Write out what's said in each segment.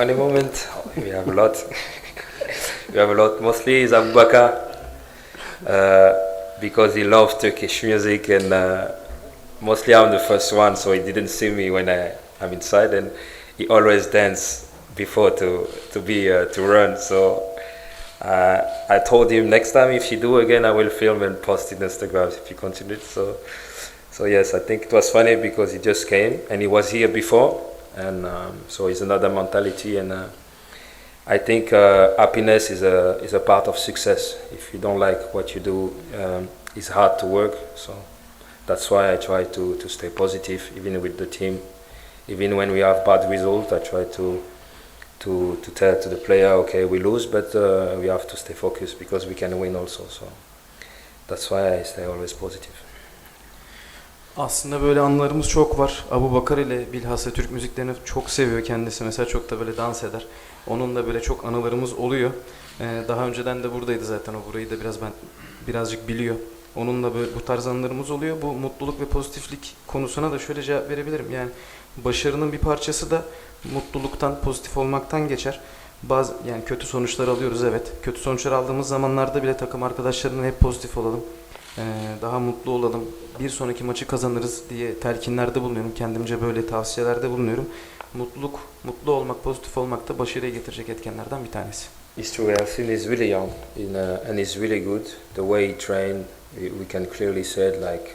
Funny moment, we have a lot. we have a lot. Mostly is Abubakar uh, because he loves Turkish music and uh, mostly I'm the first one, so he didn't see me when I am inside, and he always dance before to to be uh, to run. So uh, I told him next time if you do again, I will film and post in Instagram if you continue. So so yes, I think it was funny because he just came and he was here before, and um, so it's another mentality and. Uh, I think uh, happiness is a is a part of success. If you don't like what you do, um, it's hard to work. So that's why I try to, to stay positive, even with the team. Even when we have bad results, I try to to to tell to the player, okay, we lose, but uh, we have to stay focused because we can win also. So that's why I stay always positive. Aslında böyle anılarımız çok var. Abu Bakar ile bilhassa Türk müziklerini çok seviyor kendisi. Mesela çok da böyle dans eder. Onunla böyle çok anılarımız oluyor. Ee, daha önceden de buradaydı zaten. O burayı da biraz ben birazcık biliyor. Onunla böyle bu tarz anılarımız oluyor. Bu mutluluk ve pozitiflik konusuna da şöyle cevap verebilirim. Yani başarının bir parçası da mutluluktan, pozitif olmaktan geçer. Bazı yani kötü sonuçlar alıyoruz evet. Kötü sonuçlar aldığımız zamanlarda bile takım arkadaşlarına hep pozitif olalım. Ee, daha mutlu olalım. Bir sonraki maçı kazanırız diye telkinlerde bulunuyorum. Kendimce böyle tavsiyelerde bulunuyorum. Mutluluk, mutlu olmak, pozitif olmak da başarıya getirecek etkenlerden bir tanesi. It's true. İs really young in, uh, and he's really good. The way he trained, we can clearly say like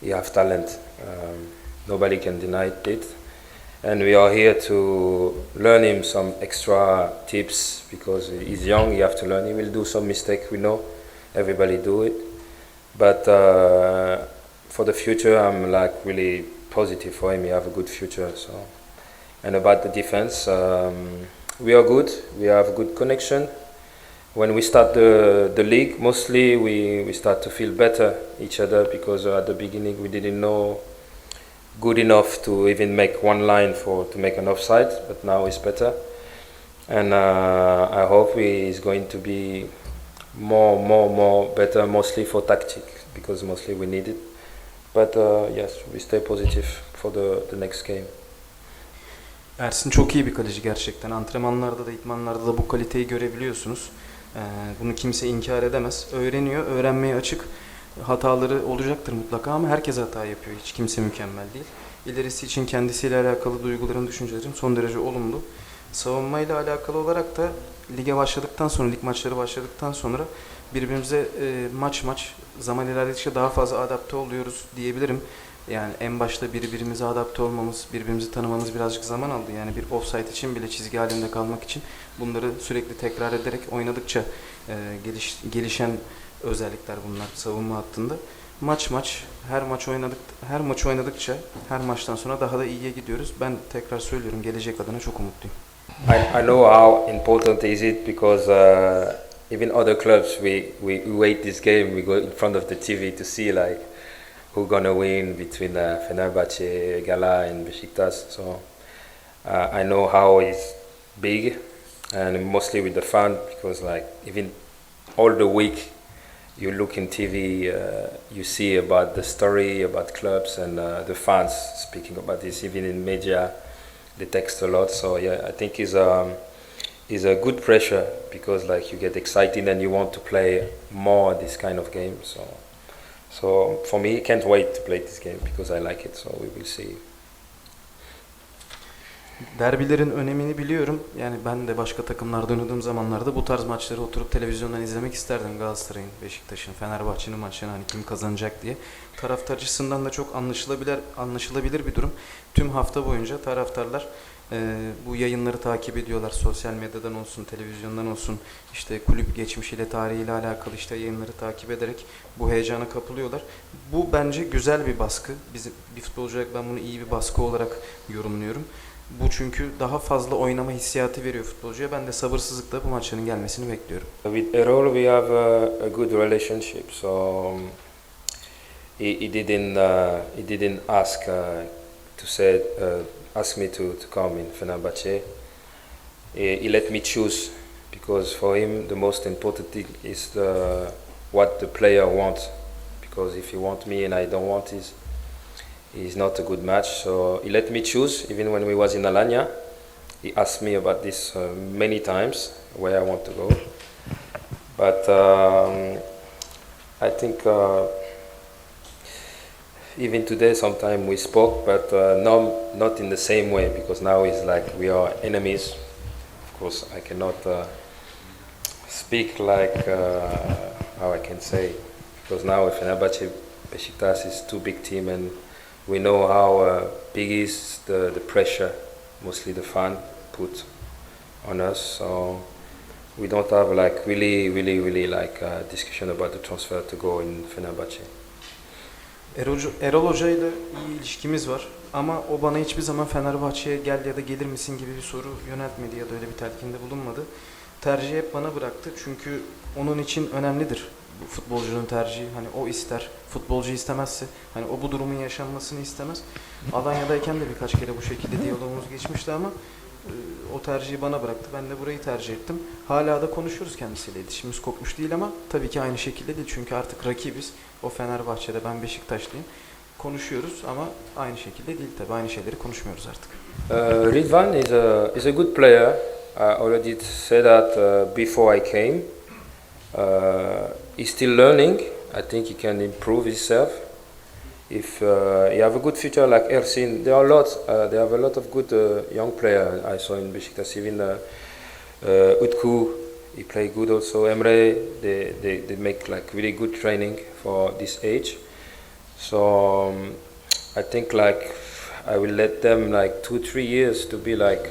he has talent. Um, nobody can deny it. And we are here to learn him some extra tips because he's young. You have to learn. He will do some mistake. We know everybody do it, but uh, for the future, I'm like really positive for him. He have a good future. So, and about the defense. Um, we are good. We have a good connection. When we start the, the league, mostly we, we start to feel better each other because uh, at the beginning we didn't know good enough to even make one line for to make an offside, but now it's better. And uh, I hope is going to be more, more, more better, mostly for tactic because mostly we need it. But uh, yes, we stay positive for the, the next game. Ersin çok iyi bir kaleci gerçekten. Antrenmanlarda da, idmanlarda da bu kaliteyi görebiliyorsunuz. Ee, bunu kimse inkar edemez. Öğreniyor, öğrenmeye açık. Hataları olacaktır mutlaka ama herkes hata yapıyor. Hiç kimse mükemmel değil. İlerisi için kendisiyle alakalı duygularım, düşüncelerim son derece olumlu. Savunmayla alakalı olarak da lige başladıktan sonra, lig maçları başladıktan sonra birbirimize e, maç maç zaman ilerledikçe daha fazla adapte oluyoruz diyebilirim. Yani en başta birbirimize adapte olmamız, birbirimizi tanımamız birazcık zaman aldı. Yani bir offside için bile çizgi halinde kalmak için bunları sürekli tekrar ederek oynadıkça e, geliş, gelişen özellikler bunlar savunma hattında. Maç maç, her maç oynadık, her maç oynadıkça her maçtan sonra daha da iyiye gidiyoruz. Ben tekrar söylüyorum gelecek adına çok umutluyum. I, I know how important is it because uh, even other clubs we, we, we wait this game we go in front of the TV to see like who gonna win between uh, Fenerbahce, Gala and Besiktas. So uh, I know how it's big and mostly with the fan because like even all the week you look in TV, uh, you see about the story about clubs and uh, the fans speaking about this. Even in media, they text a lot. So yeah, I think is um, is a good pressure because like you get excited and you want to play more this kind of game. So so for me, can't wait to play this game because I like it. So we will see. Derbilerin önemini biliyorum. Yani ben de başka takımlarda oynadığım zamanlarda bu tarz maçları oturup televizyondan izlemek isterdim. Galatasaray'ın, Beşiktaş'ın, Fenerbahçe'nin maçını hani kim kazanacak diye. Taraftar açısından da çok anlaşılabilir anlaşılabilir bir durum. Tüm hafta boyunca taraftarlar e, bu yayınları takip ediyorlar. Sosyal medyadan olsun, televizyondan olsun, işte kulüp geçmişiyle, tarihiyle alakalı işte yayınları takip ederek bu heyecana kapılıyorlar. Bu bence güzel bir baskı. Bizim bir futbolcu olarak ben bunu iyi bir baskı olarak yorumluyorum. Bu çünkü daha fazla oynama hissiyatı veriyor futbolcuya. Ben de sabırsızlıkla bu maçların gelmesini bekliyorum. With Errol, we have a, a good relationship. So um, he, he didn't uh, he didn't ask uh, to say uh, ask me to, to come in Fenerbahce. He, he let me choose because for him the most important thing is the, what the player wants. Because if he wants me and I don't want his, it's not a good match. So he let me choose even when we was in Alanya. he asked me about this uh, many times, where I want to go. But um, I think uh, even today, sometime we spoke, but uh, no, not in the same way because now it's like we are enemies. Of course, I cannot uh, speak like uh, how I can say because now Fenerbahce Besiktas is two big team and we know how uh, big is the, the pressure mostly the fan put on us so we don't have like really really really like uh, discussion about the transfer to go in Fenerbahce Erol, Erol Hoca ile iyi ilişkimiz var ama o bana hiçbir zaman Fenerbahçe'ye gel ya da gelir misin gibi bir soru yöneltmedi ya da öyle bir telkinde bulunmadı. Tercihi hep bana bıraktı çünkü onun için önemlidir futbolcunun tercihi. Hani o ister, futbolcu istemezse, hani o bu durumun yaşanmasını istemez. Alanya'dayken de birkaç kere bu şekilde diyalogumuz geçmişti ama e, o tercihi bana bıraktı. Ben de burayı tercih ettim. Hala da konuşuyoruz kendisiyle. İletişimimiz kopmuş değil ama tabii ki aynı şekilde değil. Çünkü artık rakibiz. O Fenerbahçe'de ben Beşiktaşlıyım. Konuşuyoruz ama aynı şekilde değil tabii. Aynı şeyleri konuşmuyoruz artık. Uh, Ridvan is a is a good player. I already said that uh, before I came. Uh, he's still learning. I think he can improve himself. If uh, he have a good future like Ersin, there are lots. Uh, there have a lot of good uh, young players. I saw in Besiktas even uh, uh, Utku. He play good also. Emre. They, they they make like really good training for this age. So um, I think like I will let them like two three years to be like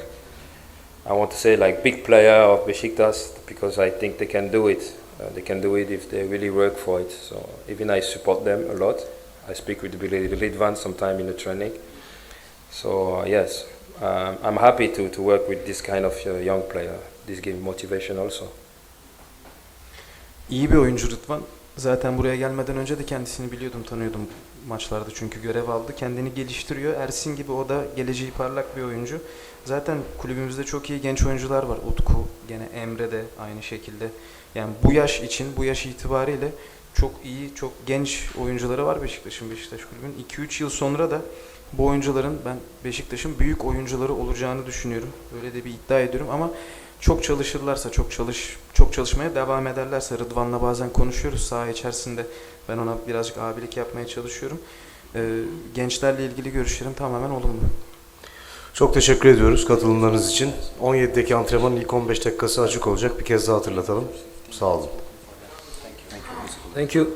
I want to say like big player of Besiktas because I think they can do it. Uh, they can do it if they really work for it. So even I support them a lot. I speak with Billy Lidvan sometime in the training. So uh, yes, um, I'm happy to, to work with this kind of uh, young player. This gives motivation also. İyi bir oyuncu Rıdvan. Zaten buraya gelmeden önce de kendisini biliyordum, tanıyordum maçlarda çünkü görev aldı. Kendini geliştiriyor. Ersin gibi o da geleceği parlak bir oyuncu. Zaten kulübümüzde çok iyi genç oyuncular var. Utku, gene Emre de aynı şekilde. Yani bu yaş için, bu yaş itibariyle çok iyi, çok genç oyuncuları var Beşiktaş'ın, Beşiktaş kulübünün. 2-3 yıl sonra da bu oyuncuların ben Beşiktaş'ın büyük oyuncuları olacağını düşünüyorum. Böyle de bir iddia ediyorum ama çok çalışırlarsa, çok çalış, çok çalışmaya devam ederlerse Rıdvan'la bazen konuşuyoruz saha içerisinde. Ben ona birazcık abilik yapmaya çalışıyorum. Ee, gençlerle ilgili görüşlerim tamamen olumlu. Çok teşekkür ediyoruz katılımlarınız için. 17'deki antrenmanın ilk 15 dakikası açık olacak. Bir kez daha hatırlatalım. Sağ olun. Thank you.